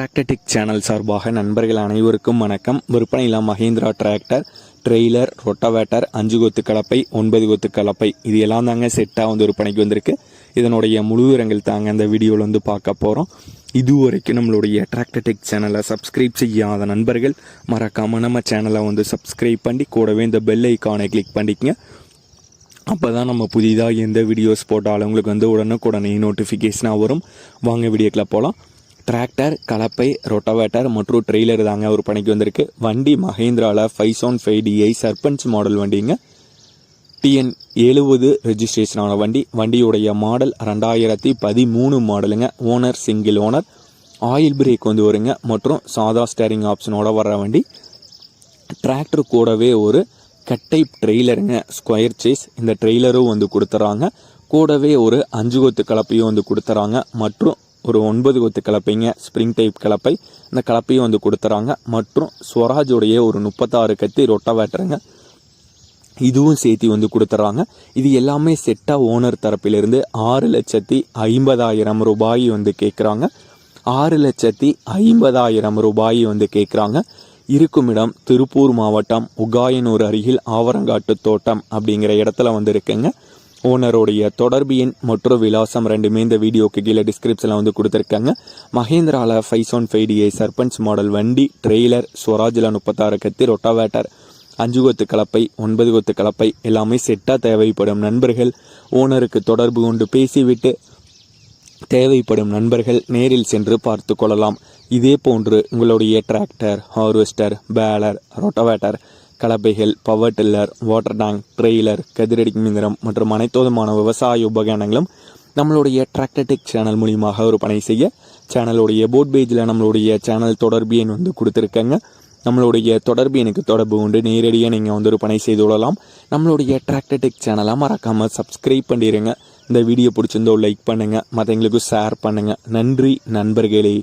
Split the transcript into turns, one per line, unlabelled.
டிராக்டடிக் channel சார்பாக நண்பர்கள் அனைவருக்கும் வணக்கம். விற்பனையில் மஹேந்திரா டிராக்டர் ட்ரெய்லர் ரொட்டவேட்டர் அஞ்சு கொத்து கலப்பை ஒன்பது கொத்து கலப்பை. இது எல்லாம் தாங்க செட்டாக வந்து விற்பனைக்கு வந்திருக்கு. இதனுடைய முழு விவரங்கள் தாங்க அந்த வீடியோவில் வந்து பார்க்க போகிறோம் இது வரைக்கும் நம்மளுடைய டிராக்டர்டெக் சேனலை சப்ஸ்கிரைப் செய்யாத நண்பர்கள் மறக்காமல் நம்ம சேனலை வந்து சப்ஸ்கிரைப் பண்ணி கூடவே இந்த பெல் ஐக்கானை கிளிக் பண்ணிக்கங்க. அப்போ தான் நம்ம புதிதாக எந்த வீடியோஸ் போட்டாலும் உங்களுக்கு வந்து உடனுக்குடனே நோட்டிஃபிகேஷனாக வரும். வாங்க வீடியோக்கில் போகலாம் டிராக்டர் கலப்பை ரொட்டவேட்டர் மற்றும் ட்ரெய்லர் தாங்க ஒரு பணிக்கு வந்திருக்கு. வண்டி மஹேந்திராவில் five seven five DI Sarpanch model வண்டிங்க. டிஎன் எழுபது ரெஜிஸ்ட்ரேஷனான வண்டி. வண்டியுடைய மாடல் ரெண்டாயிரத்தி பதிமூணு மாடலுங்க owner single owner oil brake வந்து வருங்க. மற்றும் சாதா ஸ்டேரிங் ஆப்ஷனோட வர்ற வண்டி. டிராக்டர் கூடவே ஒரு கட்டை ட்ரெய்லருங்க. ஸ்கொயர் சேஸ் இந்த ட்ரெய்லரும் வந்து கொடுத்துறாங்க. கூடவே ஒரு அஞ்சு கொத்து கலப்பையும் வந்து கொடுத்துறாங்க. மற்றும் ஒரு ஒன்பது கொத்து கலப்பைங்க ஸ்ப்ரிங் டைப் கலப்பை. இந்த கலப்பையும் வந்து கொடுத்துறாங்க. மற்றும் ஸ்வராஜோடைய ஒரு முப்பத்தாறு கத்தி ரொட்டவேட்டருங்க. இதுவும் சேர்த்து வந்து கொடுத்துட்றாங்க இது எல்லாமே செட்டாக ஓனர் தரப்பிலிருந்து ஆறு லட்சத்தி ஐம்பதாயிரம் ரூபாய் வந்து கேட்குறாங்க ஆறு லட்சத்தி ஐம்பதாயிரம் ரூபாய் வந்து கேட்குறாங்க இருக்கும் இடம் திருப்பூர் மாவட்டம் உகாயனூர் அருகில் ஆவரங்காட்டு தோட்டம் அப்படிங்கிற இடத்துல வந்து இருக்குங்க. ஓனருடைய தொடர்பு எண் மற்றும் விலாசம் ரெண்டுமே இந்த வீடியோக்கு கீழே டிஸ்கிரிப்ஷனில் வந்து கொடுத்துருக்காங்க. மஹேந்திராவில் five one five Sarpanch model வண்டி ட்ரெய்லர் ஸ்வராஜில் முப்பத்தாறு கத்தி ரொட்டாவேட்டர் அஞ்சு கொத்து கலப்பை ஒன்பது கொத்து கலப்பை எல்லாமே செட்டாக தேவைப்படும் நண்பர்கள். ஓனருக்கு தொடர்பு கொண்டு பேசிவிட்டு தேவைப்படும் நண்பர்கள் நேரில் சென்று பார்த்து கொள்ளலாம். இதே போன்று உங்களுடைய tractor harvester baler rotavator கலப்பைகள் power tiller water tank trailer கதிரடி மிந்திரம் மற்றும் அனைத்துவிதமான விவசாய உபகரணங்களும் நம்மளுடைய டிராக்டர்டெக் சேனல் மூலியமாக விற்பனை செய்ய சேனலுடைய போட் பேஜில் நம்மளுடைய சேனல் தொடர்பு எண் வந்து கொடுத்துருக்கேங்க. நம்மளுடைய தொடர்பு எனக்கு தொடர்பு கொண்டு நேரடியாக நீங்கள் வந்து விற்பனை செய்து கொள்ளலாம். நம்மளுடைய டிராக்டர்டெக் சேனலாக மறக்காமல் சப்ஸ்கிரைப் பண்ணிடுங்க இந்த வீடியோ பிடிச்சிருந்தோ லைக் பண்ணுங்கள் மற்றவங்களுக்கும் ஷேர் பண்ணுங்கள் நன்றி நண்பர்களே.